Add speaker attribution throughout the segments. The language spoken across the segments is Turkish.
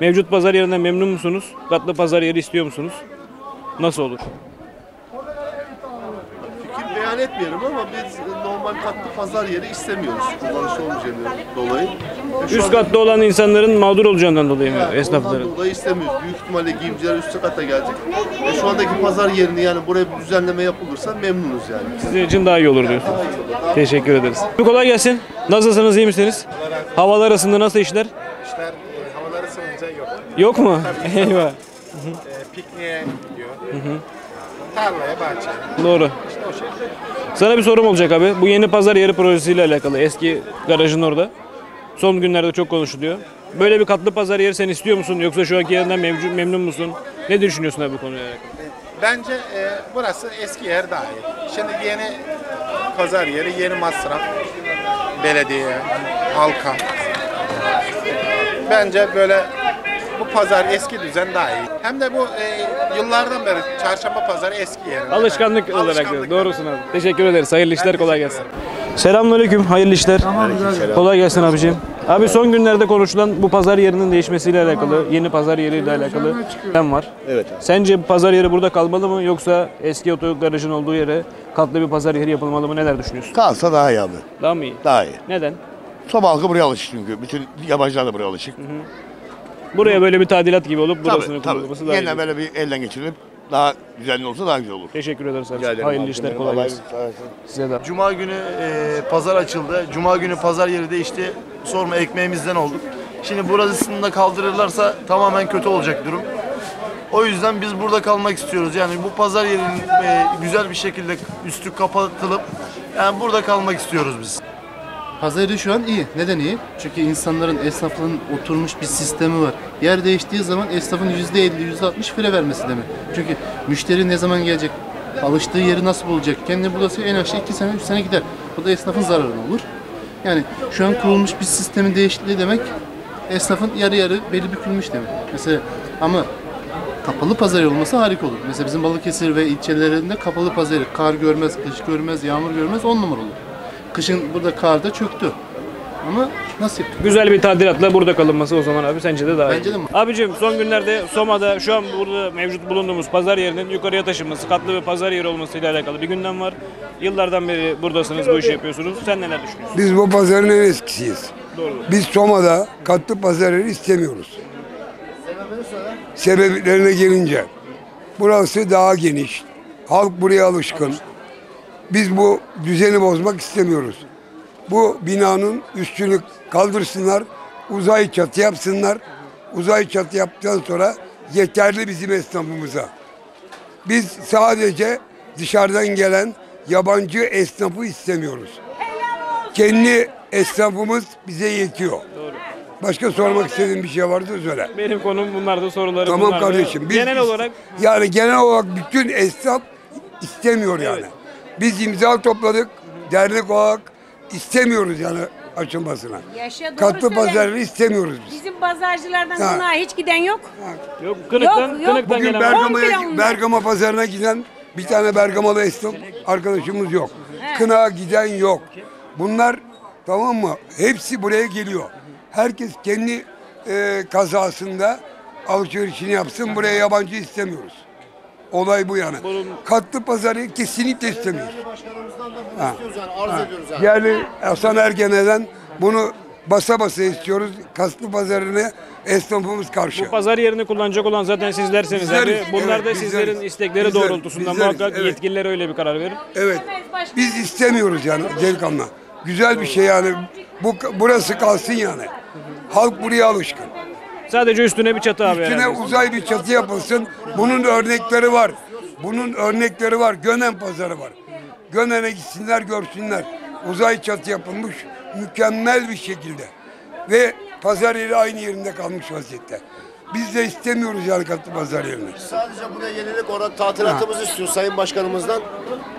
Speaker 1: Mevcut pazar yerinden memnun musunuz? Katlı pazar yeri istiyor musunuz? Nasıl olur?
Speaker 2: Fikir beyan etmeyelim ama biz normal katlı pazar yeri istemiyoruz. Kullanışlı olmayacağından dolayı. Şu
Speaker 1: Üst
Speaker 2: an-
Speaker 1: katta olan insanların mağdur olacağından dolayı mı
Speaker 2: Evet,
Speaker 1: esnafların?
Speaker 2: Ondan dolayı istemiyoruz. Büyük ihtimalle giyimciler üst kata gelecek. Ve şu andaki pazar yerini yani buraya bir düzenleme yapılırsa memnunuz yani.
Speaker 1: Sizin için daha iyi olur diyorsun.
Speaker 2: Daha iyi olur. Daha
Speaker 1: Teşekkür ederiz. Kolay gelsin. Nasılsınız, iyi misiniz? Havalar arasında nasıl işler?
Speaker 3: İşler e, ısınınca yok.
Speaker 1: Yok mu? Eyvah.
Speaker 3: E, pikniğe gidiyor. Tarlaya, bahçeye.
Speaker 1: Doğru. Sana bir sorum olacak abi. Bu yeni pazar yeri projesiyle alakalı. Eski garajın orada. Son günlerde çok konuşuluyor. Böyle bir katlı pazar yeri sen istiyor musun? Yoksa şu anki yerinden mevcut, memnun musun? Ne düşünüyorsun abi bu konuyla alakalı?
Speaker 3: Bence e, burası eski yer daha iyi. Şimdi yeni pazar yeri, yeni masraf. Belediye, halka. Bence böyle bu pazar eski düzen daha iyi. Hem de bu e, yıllardan beri çarşamba pazarı eski yer.
Speaker 1: Alışkanlık olarak
Speaker 3: Alışkanlık.
Speaker 1: Doğrusun abi. Teşekkür ederiz. Hayırlı işler, kolay gelsin. Selamünaleyküm, hayırlı işler. Kolay gelsin abiciğim. Abi son günlerde konuşulan bu pazar yerinin değişmesiyle alakalı, yeni pazar yeriyle alakalı ben var.
Speaker 4: Evet.
Speaker 1: Sence bu pazar yeri burada kalmalı mı yoksa eski otogarajın olduğu yere katlı bir pazar yeri yapılmalı mı? Neler düşünüyorsun?
Speaker 4: Kalsa daha iyi abi.
Speaker 1: Daha mı iyi?
Speaker 4: Daha iyi.
Speaker 1: Neden?
Speaker 4: Soba halkı buraya alışık çünkü. Bütün yabancılar da buraya alışık.
Speaker 1: Buraya böyle bir tadilat gibi olup burasını
Speaker 4: tabii.
Speaker 1: daha iyi.
Speaker 4: Yeniden böyle bir elden geçirilip daha düzenli olsa daha güzel olur.
Speaker 1: Teşekkür ederiz abi.
Speaker 4: Rica ederim
Speaker 1: Hayırlı
Speaker 4: abi.
Speaker 1: işler, kolay gelsin.
Speaker 4: gelsin.
Speaker 1: Size de.
Speaker 5: Cuma günü e, pazar açıldı. Cuma günü pazar yeri değişti. Sorma ekmeğimizden olduk. Şimdi burasını da kaldırırlarsa tamamen kötü olacak durum. O yüzden biz burada kalmak istiyoruz. Yani bu pazar yerinin e, güzel bir şekilde üstü kapatılıp yani burada kalmak istiyoruz biz.
Speaker 6: Pazarı şu an iyi. Neden iyi? Çünkü insanların, esnafların oturmuş bir sistemi var. Yer değiştiği zaman esnafın %50, %60 fire vermesi demek. Çünkü müşteri ne zaman gelecek? Alıştığı yeri nasıl bulacak? Kendi bulası en aşağı 2 sene, 3 sene gider. Bu da esnafın zararına olur. Yani şu an kurulmuş bir sistemin değişikliği demek esnafın yarı yarı belli bükülmüş demek. Mesela ama kapalı pazar olması harika olur. Mesela bizim Balıkesir ve ilçelerinde kapalı pazarı kar görmez, kış görmez, yağmur görmez 10 numara olur. Kışın burada karda çöktü. Ama nasıl yaptık?
Speaker 1: Güzel bir tadilatla burada kalınması o zaman abi sence de daha iyi.
Speaker 6: Bence de.
Speaker 1: Abicim son günlerde Soma'da şu an burada mevcut bulunduğumuz pazar yerinin yukarıya taşınması, katlı bir pazar yeri olmasıyla alakalı bir gündem var. Yıllardan beri buradasınız, bu işi yapıyorsunuz. Sen neler düşünüyorsun?
Speaker 7: Biz bu pazarın en eskisiyiz.
Speaker 1: Doğru.
Speaker 7: Biz Soma'da katlı pazarları istemiyoruz. Sebeplerine gelince. Burası daha geniş. Halk buraya alışkın. Biz bu düzeni bozmak istemiyoruz. Bu binanın üstünü kaldırsınlar, uzay çatı yapsınlar. Uzay çatı yaptıktan sonra yeterli bizim esnafımıza. Biz sadece dışarıdan gelen yabancı esnafı istemiyoruz. Kendi esnafımız bize yetiyor. Başka sormak istediğin bir şey varsa söyle.
Speaker 1: Benim konum bunlardı, sorularım
Speaker 7: Tamam
Speaker 1: bunlardı.
Speaker 7: kardeşim. Biz,
Speaker 1: Genel olarak
Speaker 7: yani genel olarak bütün esnaf istemiyor yani. Biz imza topladık. Dernek olarak istemiyoruz yani açılmasına.
Speaker 8: Yaşa doğru
Speaker 7: Katlı
Speaker 8: söyle.
Speaker 7: istemiyoruz biz.
Speaker 8: Bizim pazarcılardan
Speaker 7: Ha.
Speaker 8: buna hiç giden yok.
Speaker 1: yok Kınık'tan,
Speaker 8: Yok, yok.
Speaker 1: Kınık'tan
Speaker 7: Bugün
Speaker 1: gelen
Speaker 7: Bergama'ya, Bergama pazarına giden bir tane Bergamalı esnaf arkadaşımız yok. Kınağa giden yok. Bunlar tamam mı? Hepsi buraya geliyor. Herkes kendi e, kazasında alışverişini yapsın. Buraya yabancı istemiyoruz. Olay bu yani. Katlı pazarı kesinlikle istemiyoruz. Ha. Yani Hasan Ergene'den bunu basa basa istiyoruz. Katlı pazarını esnafımız karşı.
Speaker 1: Bu pazar yerini kullanacak olan zaten sizlersiniz
Speaker 7: Bizleriz,
Speaker 1: abi. Bunlar da
Speaker 7: evet,
Speaker 1: sizlerin
Speaker 7: bizleriz.
Speaker 1: istekleri
Speaker 7: Bizleriz,
Speaker 1: doğrultusunda
Speaker 7: bizleriz,
Speaker 1: muhakkak
Speaker 7: evet.
Speaker 1: yetkililer öyle bir karar verir.
Speaker 7: Evet. Biz istemiyoruz yani delikanlı. Güzel bir şey yani. Bu burası kalsın yani. Halk buraya alışkın.
Speaker 1: Sadece üstüne bir çatı abi
Speaker 7: Üstüne
Speaker 1: herhalde.
Speaker 7: uzay bir çatı yapılsın. Bunun örnekleri var. Bunun örnekleri var. Gönen pazarı var. Gönen'e gitsinler görsünler. Uzay çatı yapılmış mükemmel bir şekilde. Ve pazar yeri aynı yerinde kalmış vaziyette. Biz de istemiyoruz yani katlı pazar yerini.
Speaker 2: Sadece buraya yenilik olarak tatilatımızı istiyoruz Sayın Başkanımızdan.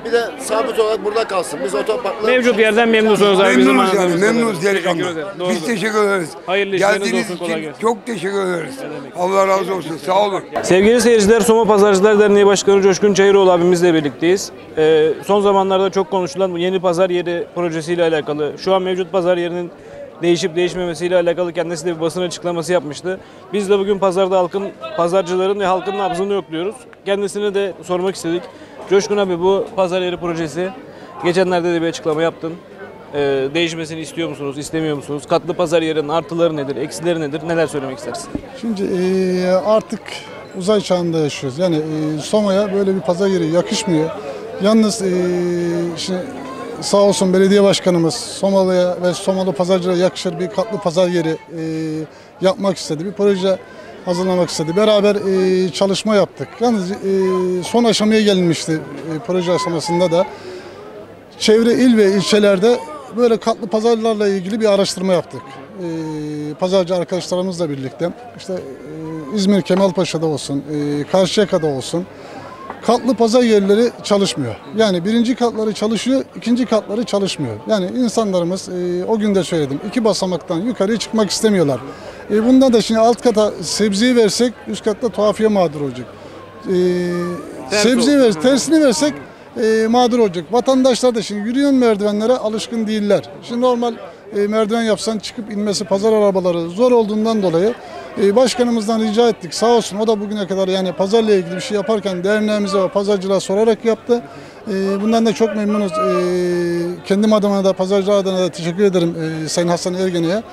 Speaker 2: Bir de sabit olarak burada kalsın. Biz otoparkla...
Speaker 1: Mevcut yerden memnunsunuz abi. bizim
Speaker 7: Memnunuz yani,
Speaker 1: anladığımız
Speaker 7: memnunuz
Speaker 1: kadarıyla.
Speaker 7: delikanlı.
Speaker 1: Teşekkür ederim. Doğrudur.
Speaker 7: Biz teşekkür ederiz.
Speaker 1: Hayırlı işleriniz
Speaker 7: Geldiğiniz
Speaker 1: olsun, kolay
Speaker 7: için
Speaker 1: gelsin.
Speaker 7: çok teşekkür ederiz. Allah razı olsun, sağ olun.
Speaker 1: Sevgili seyirciler, Soma Pazarcılar Derneği Başkanı Coşkun Çayıroğlu abimizle birlikteyiz. Ee, son zamanlarda çok konuşulan bu yeni pazar yeri projesiyle alakalı, şu an mevcut pazar yerinin değişip değişmemesiyle alakalı kendisi de bir basın açıklaması yapmıştı. Biz de bugün pazarda halkın, pazarcıların ve halkın nabzını yokluyoruz. Kendisine de sormak istedik. Coşkun abi bu pazar yeri projesi geçenlerde de bir açıklama yaptın. Ee, değişmesini istiyor musunuz, istemiyor musunuz? Katlı pazar yerinin artıları nedir, eksileri nedir? Neler söylemek istersin?
Speaker 8: Şimdi eee, artık uzay çağında yaşıyoruz. Yani eee, Soma'ya böyle bir pazar yeri yakışmıyor. Yalnız eee, şimdi sağ olsun belediye başkanımız Somalı'ya ve Somalı pazarcılara yakışır bir katlı pazar yeri eee, yapmak istedi. Bir proje hazırlamak istedi. Beraber eee, çalışma yaptık. Yalnız eee, son aşamaya gelinmişti eee, proje aşamasında da. Çevre il ve ilçelerde böyle katlı pazarlarla ilgili bir araştırma yaptık. Ee, pazarcı arkadaşlarımızla birlikte işte e, İzmir Kemalpaşa'da olsun, e, Karşıyaka'da olsun katlı pazar yerleri çalışmıyor. Yani birinci katları çalışıyor, ikinci katları çalışmıyor. Yani insanlarımız e, o gün de söyledim iki basamaktan yukarıya çıkmak istemiyorlar. E, bundan da şimdi alt kata sebzeyi versek üst katta tuhafiye mağdur olacak. E, sebzeyi ver, tersini versek e, mağdur olacak. Vatandaşlar da şimdi yürüyen merdivenlere alışkın değiller. Şimdi normal e, merdiven yapsan çıkıp inmesi pazar arabaları zor olduğundan dolayı e, başkanımızdan rica ettik. Sağ olsun o da bugüne kadar yani pazarla ilgili bir şey yaparken derneğimize ve pazarcılığa sorarak yaptı. E, bundan da çok memnunuz. E, kendim adıma da pazarcılar adına da teşekkür ederim e, Sayın Hasan Ergen'e.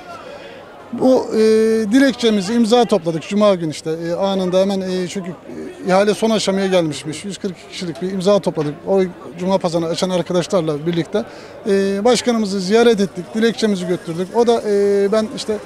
Speaker 8: Bu e, dilekçemizi imza topladık Cuma günü işte e, anında hemen e, çünkü e, ihale son aşamaya gelmişmiş. 142 kişilik bir imza topladık. O Cuma pazarını açan arkadaşlarla birlikte. E, başkanımızı ziyaret ettik, dilekçemizi götürdük. O da e, ben işte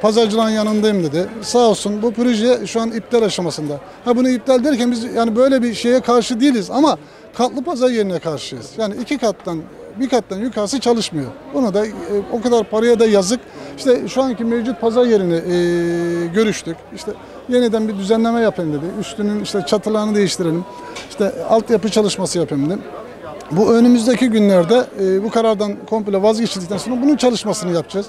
Speaker 8: pazarcılığın yanındayım dedi. Sağ olsun bu proje şu an iptal aşamasında. Ha bunu iptal derken biz yani böyle bir şeye karşı değiliz ama katlı pazar yerine karşıyız. Yani iki kattan bir kattan yukarısı çalışmıyor. Bunu da e, o kadar paraya da yazık. İşte şu anki mevcut pazar yerini e, görüştük. İşte yeniden bir düzenleme yapayım dedi. Üstünün işte çatılarını değiştirelim. İşte altyapı çalışması yapayım dedim. Bu önümüzdeki günlerde e, bu karardan komple vazgeçildikten sonra bunun çalışmasını yapacağız.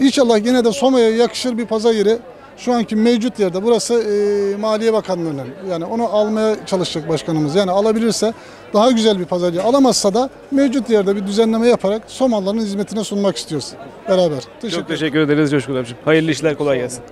Speaker 8: İnşallah yine de Soma'ya yakışır bir pazar yeri şu anki mevcut yerde burası e, Maliye Bakanlığı'nın yani onu almaya çalışacak başkanımız. Yani alabilirse daha güzel bir pazar yeri alamazsa da mevcut yerde bir düzenleme yaparak Somalıların hizmetine sunmak istiyoruz beraber. Teşekkür
Speaker 1: Çok teşekkür ederiz Coşkun abicim. Hayırlı işler, kolay gelsin.